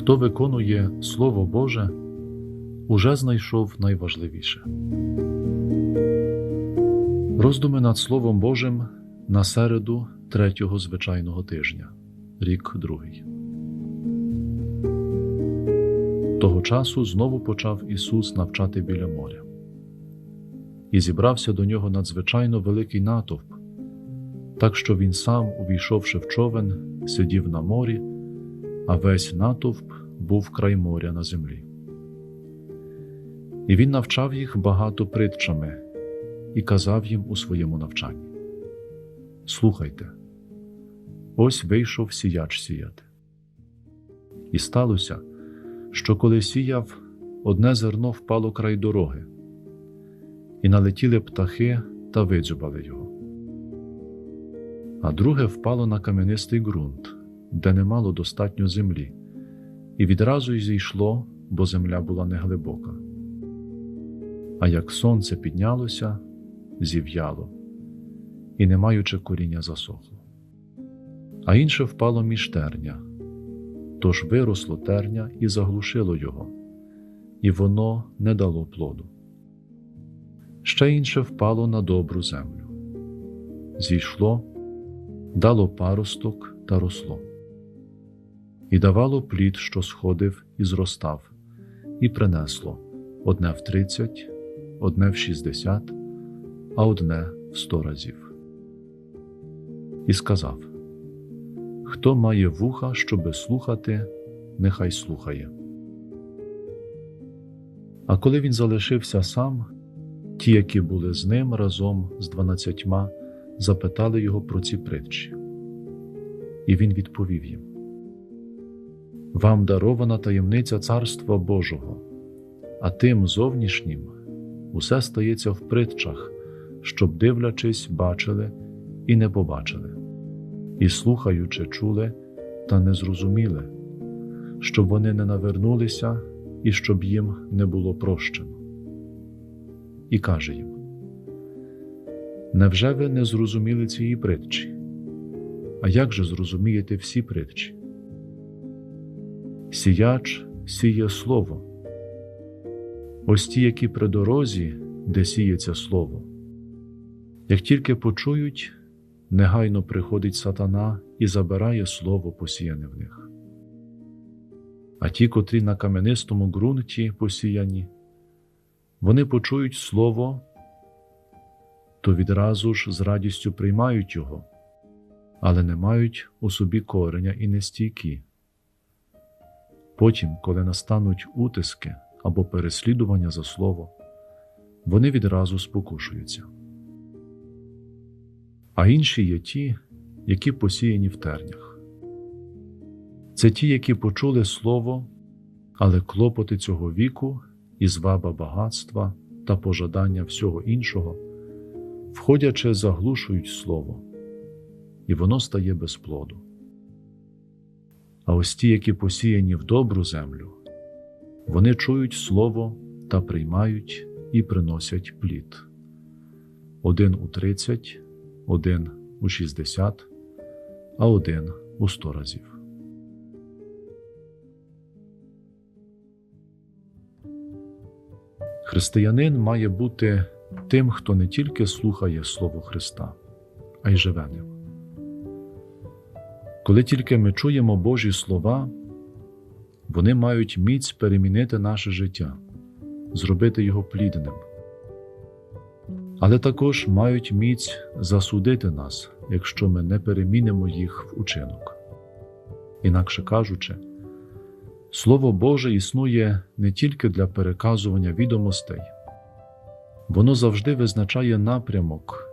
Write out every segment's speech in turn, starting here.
Хто виконує Слово Боже, уже знайшов найважливіше. Роздуми над Словом Божим на середу третього звичайного тижня, рік другий. Того часу знову почав Ісус навчати біля моря. І зібрався до нього надзвичайно великий натовп, так що він сам, увійшовши в човен, сидів на морі, а весь натовп був край моря на землі. І він навчав їх багато притчами і казав їм у своєму навчанні: Слухайте, ось вийшов сіяч сіяти. І сталося, що коли сіяв, одне зерно впало край дороги, і налетіли птахи та видзюбали його. А друге впало на кам'янистий ґрунт, де не мало достатньо землі, і відразу й зійшло, бо земля була неглибока. А як сонце піднялося, зів'яло, і, не маючи коріння, засохло. А інше впало між терня, тож виросло терня і заглушило його, і воно не дало плоду. Ще інше впало на добру землю. Зійшло, дало паросток та росло, і давало плід, що сходив і зростав, і принесло одне в тридцять, одне в шістдесят, а одне в сто разів. І сказав: Хто має вуха, щоби слухати, нехай слухає. А коли він залишився сам, ті, які були з ним разом з дванадцятьма, запитали його про ці притчі. І він відповів їм: Вам дарована таємниця Царства Божого, а тим зовнішнім усе стається в притчах, щоб, дивлячись, бачили і не побачили, і слухаючи, чули та не зрозуміли, щоб вони не навернулися і щоб їм не було прощено. І каже їм: Невже ви не зрозуміли цієї притчі? А як же зрозумієте всі притчі? Сіяч сіє слово. Ось ті, які при дорозі, де сіється слово. Як тільки почують, негайно приходить сатана і забирає слово посіяне в них. А ті, котрі на кам'янистому ґрунті посіяні, вони почують слово, то відразу ж з радістю приймають його, але не мають у собі кореня і нестійкі. Потім, коли настануть утиски або переслідування за слово, вони відразу спокушуються. А інші є ті, які посіяні в тернях. Це ті, які почули слово, але клопоти цього віку і зваба багатства та пожадання всього іншого, входячи, заглушують слово, і воно стає без плоду. А ось ті, які посіяні в добру землю, вони чують слово та приймають і приносять плід один у тридцять, один у шістдесят, а один у сто разів. Християнин має бути тим, хто не тільки слухає Слово Христа, а й живе ним. Коли тільки ми чуємо Божі слова, вони мають міць перемінити наше життя, зробити його плідним, але також мають міць засудити нас, якщо ми не перемінимо їх в учинок. Інакше кажучи, Слово Боже існує не тільки для переказування відомостей, воно завжди визначає напрямок,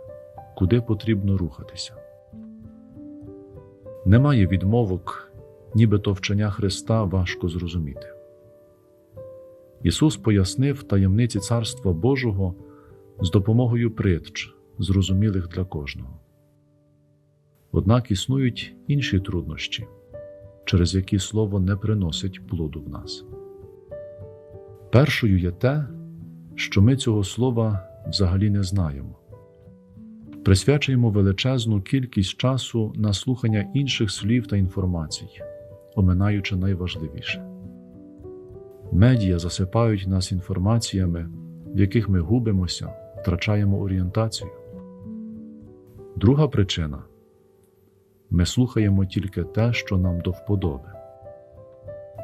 куди потрібно рухатися. Немає відмовок, нібито вчення Христа важко зрозуміти. Ісус пояснив таємниці Царства Божого з допомогою притч, зрозумілих для кожного. Однак існують інші труднощі через які слово не приносить плоду в нас. Першою є те, що ми цього слова взагалі не знаємо. Присвячуємо величезну кількість часу на слухання інших слів та інформацій, оминаючи найважливіше. Медіа засипають нас інформаціями, в яких ми губимося, втрачаємо орієнтацію. Друга причина ми слухаємо тільки те, що нам до вподоби.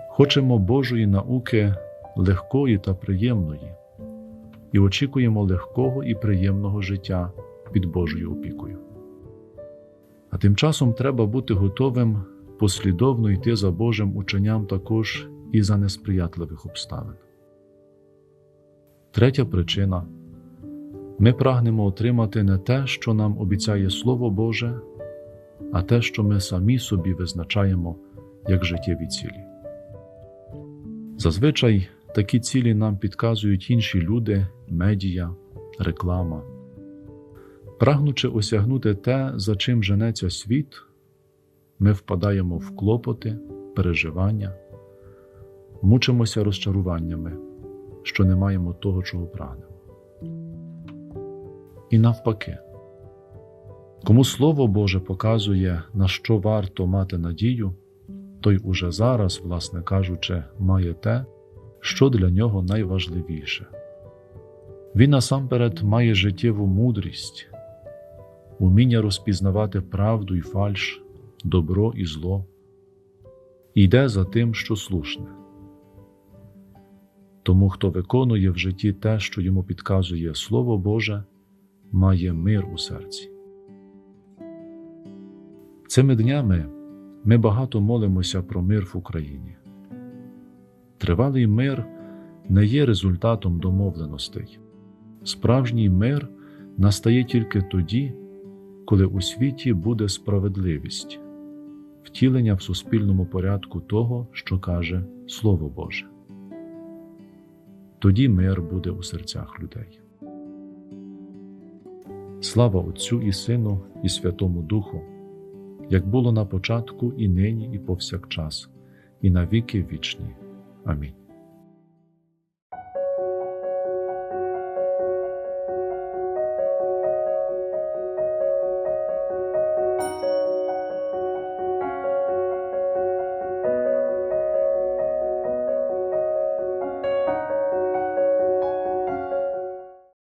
Хочемо Божої науки легкої та приємної, і очікуємо легкого і приємного життя під Божою опікою. А тим часом треба бути готовим послідовно йти за Божим ученням також і за несприятливих обставин. Третя причина ми прагнемо отримати не те, що нам обіцяє Слово Боже, а те, що ми самі собі визначаємо як життєві цілі. Зазвичай такі цілі нам підказують інші люди, медіа, реклама. Прагнучи осягнути те, за чим женеться світ, ми впадаємо в клопоти, переживання, мучимося розчаруваннями, що не маємо того, чого прагнемо. І навпаки, кому Слово Боже показує, на що варто мати надію, той уже зараз, власне кажучи, має те, що для нього найважливіше. Він насамперед має життєву мудрість, уміння розпізнавати правду і фальш, добро і зло, йде за тим, що слушне. Тому, хто виконує в житті те, що йому підказує Слово Боже, має мир у серці. Цими днями ми багато молимося про мир в Україні. Тривалий мир не є результатом домовленостей. Справжній мир настає тільки тоді, коли у світі буде справедливість, втілення в суспільному порядку того, що каже Слово Боже. Тоді мир буде у серцях людей. Слава Отцю і Сину, і Святому Духу, як було на початку, і нині, і повсякчас, і на віки вічні. Амінь.